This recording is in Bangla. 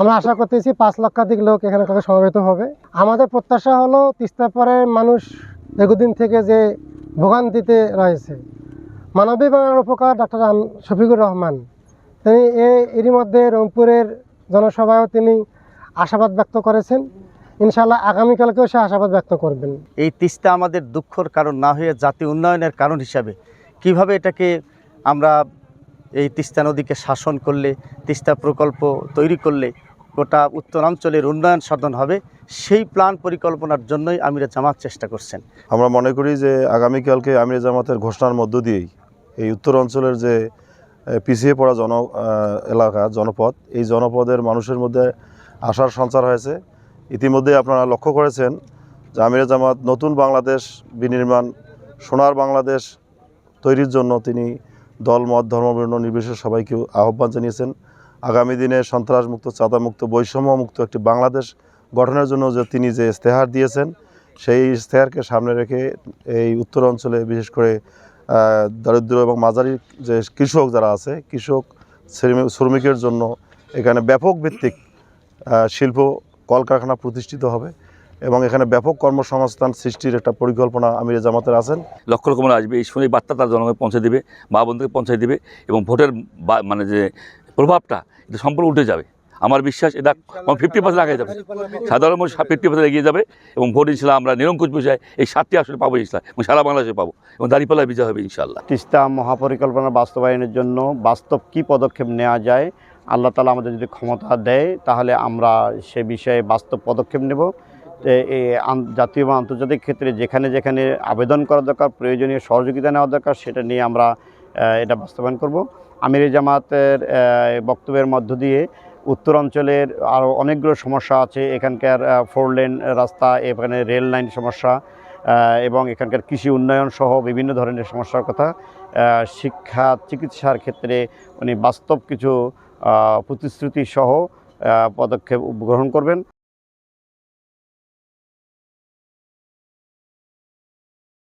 আমরা আশা করতেছি পাঁচ লক্ষাধিক লোক এখানে সমবেত হবে। আমাদের প্রত্যাশা হলো তিস্তাপাড়ের মানুষ দীর্ঘদিন থেকে যে ভোগান্তিতে রয়েছে। মানবিক বাংলার উপকার ডাক্তার শফিকুর রহমান। তিনি এরই মধ্যে রংপুরের জনসভায়ও তিনি আশাবাদ ব্যক্ত করেছেন। ইনশাল্লাহ আগামীকালকেও সে আশাবাদ ব্যক্ত করবেন। এই তিস্তা আমাদের দুঃখর কারণ না হয়ে জাতি উন্নয়নের কারণ হিসাবে কীভাবে এটাকে আমরা এই তিস্তা নদীকে শাসন করলে, তিস্তা প্রকল্প তৈরি করলে গোটা উত্তরাঞ্চলের উন্নয়ন সাধন হবে, সেই প্ল্যান পরিকল্পনার জন্যই আমিরা জামাত চেষ্টা করছেন। আমরা মনে করি যে আগামীকালকে আমির জামাতের ঘোষণার মধ্য দিয়েই এই উত্তর অঞ্চলের যে পিছিয়ে পড়া জন এলাকা, জনপদ, এই জনপদের মানুষের মধ্যে আশার সঞ্চার হয়েছে। ইতিমধ্যে আপনারা লক্ষ্য করেছেন যে আমির জামাত নতুন বাংলাদেশ বিনির্মাণ, সোনার বাংলাদেশ তৈরির জন্য তিনি দল, মত, ধর্মবর্ণ নির্বিশেষে সবাইকে আহ্বান জানিয়েছেন। আগামী দিনে সন্ত্রাসমুক্ত, চাঁদামুক্ত, বৈষম্যমুক্ত একটি বাংলাদেশ গঠনের জন্য যে তিনি যে ইস্তেহার দিয়েছেন, সেই ইশতেহারকে সামনে রেখে এই উত্তর অঞ্চলে বিশেষ করে দরিদ্র এবং মাঝারি যে কৃষক যারা আছে, কৃষক শ্রমিক- শ্রমিকের জন্য এখানে ব্যাপক ভিত্তিক শিল্প কলকারখানা প্রতিষ্ঠিত হবে। এবং এখানে ব্যাপক কর্মসংস্থান সৃষ্টির একটা পরিকল্পনা আমির জামাতের আছেন। লক্ষ লক্ষ মানুষ আসবে এই শুনে বার্তা তার জনগণকে পৌঁছে দেবে মা বন্ধুকে পৌঁছে দেবে এবং ভোটের বা- মানে যে প্রভাবটা এটা সম্পূর্ণ উঠে যাবে। আমার বিশ্বাস এটা ফিফটি পার্সেন্ট আগে যাবে। সাধারণ মানুষ ফিফটি পার্সেন্ট এগিয়ে যাবে এবং ভোট ইনশাল্লাহ আমরা নিরঙ্কুশ বিষয়ে এই সাতটি আসলে পাবো ইনশাল্লাহ এবং সারা বাংলাদেশে পাবো এবং দাঁড়িপাল্লায় বিজয় হবে ইনশাল্লাহ। তিস্তা মহাপরিকল্পনা বাস্তবায়নের জন্য বাস্তব কি পদক্ষেপ নেওয়া যায় আল্লাহ তালা আমাদের যদি ক্ষমতা দেয় তাহলে আমরা সে বিষয়ে বাস্তব পদক্ষেপ নেব। জাতীয় বা আন্তর্জাতিক ক্ষেত্রে যেখানে যেখানে আবেদন করা দরকার, প্রয়োজনীয় সহযোগিতা নেওয়া দরকার, সেটা নিয়ে আমরা এটা বাস্তবায়ন করব। আমির জামাতের বক্তব্যের মধ্য দিয়ে উত্তরাঞ্চলের আরও অনেকগুলো সমস্যা আছে। এখানকার ফোর লেন রাস্তা, এখানে রেল লাইন সমস্যা এবং এখানকার কৃষি উন্নয়ন সহ বিভিন্ন ধরনের সমস্যার কথা শিক্ষা, চিকিৎসার ক্ষেত্রে উনি বাস্তব কিছু প্রতিশ্রুতি সহ পদক্ষেপ গ্রহণ করবেন।